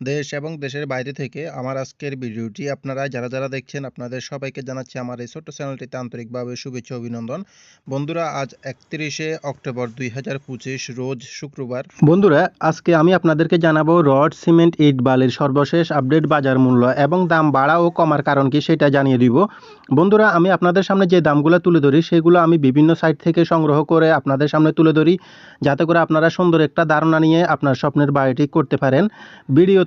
দেশ এবং দেশের বাইরে থেকে আমার আজকের ভিডিওটি আপনারা যারা যারা দেখছেন আপনাদের সবাইকে জানাচ্ছি আমার এই ছোট্ট চ্যানেলটিতে আন্তরিকভাবে শুভেচ্ছা অভিনন্দন। বন্ধুরা, আজ একত্রিশে অক্টোবর দুই হাজার পঁচিশ, রোজ শুক্রবার। বন্ধুরা, আজকে আমি আপনাদেরকে জানাব রড, সিমেন্ট, ইট, বালির সর্বশেষ আপডেট বাজার মূল্য এবং দাম বাড়া ও কমার কারণ কি সেটা জানিয়ে দিব। বন্ধুরা, আমি আপনাদের সামনে যে দামগুলো তুলে ধরি সেগুলো আমি বিভিন্ন সাইট থেকে সংগ্রহ করে আপনাদের সামনে তুলে ধরি। যাতে করে আপনারা সুন্দর একটা ধারণা নিয়ে আপনার স্বপ্নের বাড়িটি করতে পারেন।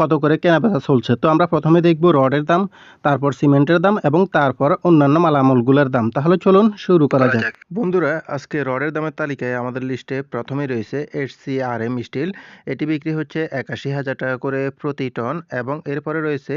কত করে কেনা বেচা চলছে? তো আমরা প্রথমে দেখব রডের দাম তারপর সিমেন্টের দাম এবং তারপর অন্যান্য মালামালগুলোর দাম। তাহলে চলুন শুরু করা যাক। বন্ধুরা আজকে রডের দামের তালিকায় আমাদের লিস্টে প্রথমে রয়েছে H C R M steel. এটি বিক্রি হচ্ছে একাশি হাজার টাকা করে প্রতি টন এবং এরপরে রয়েছে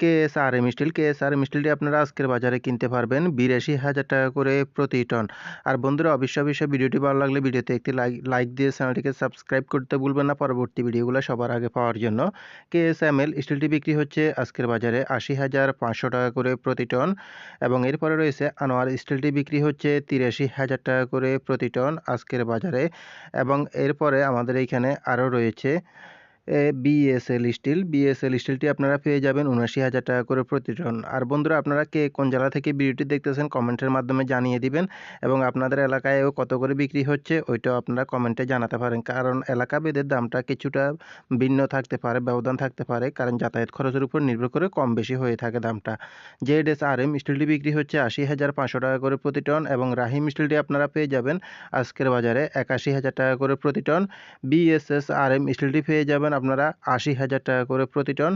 K S R M steel. K S R M স্টিলটি আপনারা আজকের বাজারে কিনতে পারবেন বিরাশি হাজার টাকা করে প্রতি টন। আর বন্ধুরা অবশ্যই অবশ্যই ভিডিওটি ভালো লাগলে ভিডিওতে একটি লাইক লাইক দিয়ে চ্যানেলটিকে সাবস্ক্রাইব করতে ভুলবেন না। পরবর্তী ভিডিওগুলো সবার আগে পাওয়ার জন্য। কে এস এম এল স্টিলটি বিক্রি হচ্ছে আজকের বাজারে আশি হাজার পাঁচশো টাকা করে প্রতি টন এবং এরপরে রয়েছে আনোয়ার স্টিলটি বিক্রি হচ্ছে তিরাশি হাজার টাকা করে প্রতি টন আজকের বাজারে এবং এরপরে আমাদের এইখানে আরও রয়েছে বিএসএল স্টিল বিএসএল স্টিলটি আপনারা পেয়ে যাবেন উনআশি হাজার টাকা করে প্রতি টন আর বন্ধুরা, আপনারা কে কোন জেলা থেকে ভিডিওটি দেখতেছেন কমেন্টের মাধ্যমে জানিয়ে দিবেন এবং আপনাদের এলাকায়ও কত করে বিক্রি হচ্ছে ওইটাও আপনারা কমেন্টে জানাতে পারেন। কারণ এলাকা ভেদের দামটা কিছুটা ভিন্ন থাকতে পারে, ব্যবধান থাকতে পারে, কারণ যাতায়াত খরচের উপর নির্ভর করে কম বেশি হয়ে থাকে দামটা। জেড এস আর এম স্টিলটি বিক্রি হচ্ছে আশি হাজার পাঁচশো টাকা করে প্রতি টন এবং রাহিম স্টিলটি আপনারা পেয়ে যাবেন আজকের বাজারে একাশি হাজার টাকা করে প্রতি টন বিএসএস আর এম স্টিলটি পেয়ে যাবেন আপনারা আশি হাজার টাকা করে প্রতি টন।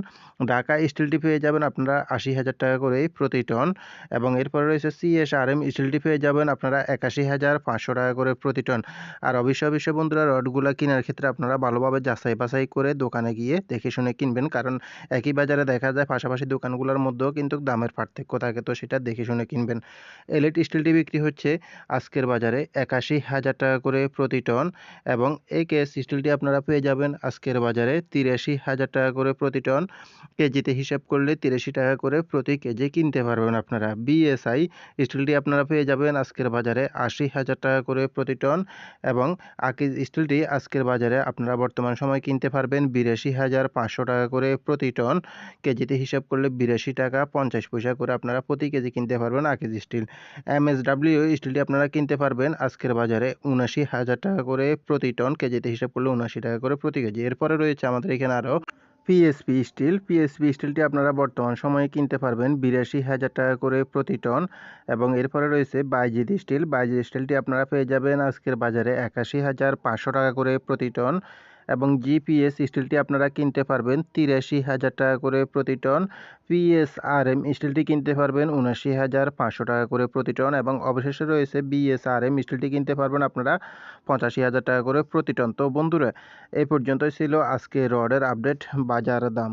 ঢাকা স্টিলটি পেয়ে যাবেন আপনারা আশি হাজার টাকা করেই প্রতি টন। এবং এরপরে রয়েছে সিএস আর এম স্টিলটি পেয়ে যাবেন আপনারা একাশি হাজার পাঁচশো টাকা করে প্রতি টন। আর অবশ্যই অবশ্যই বন্ধুরা, রডগুলো কেনার ক্ষেত্রে আপনারা ভালোভাবে যাচাই বাছাই করে দোকানে গিয়ে দেখে শুনে কিনবেন। কারণ একই বাজারে দেখা যায় পাশাপাশি দোকানগুলোর মধ্যেও কিন্তু দামের পার্থক্য থাকে, তো সেটা দেখে শুনে কিনবেন। এলইড স্টিলটি বিক্রি হচ্ছে আজকের বাজারে একাশি হাজার টাকা করে প্রতি টন। এবং এই কেস স্টিলটি আপনারা পেয়ে যাবেন আজকের বাজারে তিরাশি হাজার টাকা করে প্রতি টন। কেজিতে হিসাব করলে তিরাশি টাকা করে প্রতি কেজি কিনতে পারবেন আপনারা। বিএসআই স্টিলটি আপনারা পেয়ে যাবেন আজকের বাজারে আশি হাজার টাকা করে প্রতি টন এবং আকিজ স্টিলটি আজকের বাজারে আপনারা বর্তমান সময় কিনতে পারবেন বিরাশি হাজার পাঁচশো টাকা করে প্রতি টন। কেজিতে হিসাব করলে বিরাশি টাকা পঞ্চাশ পয়সা করে আপনারা প্রতি কেজি কিনতে পারবেন আকিজ স্টিল। এমএসডাব্লিউ স্টিলটি আপনারা কিনতে পারবেন আজকের বাজারে উনাশি হাজার টাকা করে প্রতি টন। কেজিতে হিসাব করলে উনাশি টাকা করে প্রতি কেজি। এরপরে রয়েছে আমাদের এখানে আরও পিএসপি স্টিল পিএসপি স্টিলটি আপনারা বর্তমান সময়ে কিনতে পারবেন বিরাশি হাজার টাকা করে প্রতি টন এবং এরপরে রয়েছে বাইজিদ স্টিল বাইজিদ স্টিলটি আপনারা পেয়ে যাবেন আজকের বাজারে একাশি হাজার পাঁচশো টাকা করে প্রতি টন এবং জিপিএস স্টিলটি আপনারা কিনতে পারবেন তিরাশি হাজার টাকা করে প্রতি টন। পিএসআরএম স্টিলটি কিনতে পারবেন উনাশি হাজার পাঁচশো টাকা করে প্রতি টন এবং অবশেষে রয়েছে বিএসআরএম স্টিলটি কিনতে পারবেন আপনারা পঁচাশি হাজার টাকা করে প্রতি টন। তো বন্ধুরা এই পর্যন্তই ছিল আজকে রডের আপডেট বাজার দাম।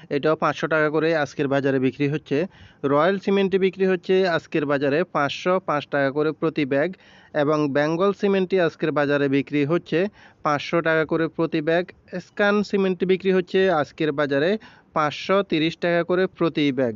এটাও পাঁচশো টাকা করে আজকের বাজারে বিক্রি হচ্ছে। রয়্যাল সিমেন্টটি বিক্রি হচ্ছে আজকের বাজারে পাঁচশো পাঁচ টাকা করে প্রতি ব্যাগ এবং বেঙ্গল সিমেন্টটি আজকের বাজারে বিক্রি হচ্ছে পাঁচশো টাকা করে প্রতি ব্যাগ। স্কান সিমেন্টটি বিক্রি হচ্ছে আজকের বাজারে পাঁচশো তিরিশ টাকা করে প্রতি ব্যাগ।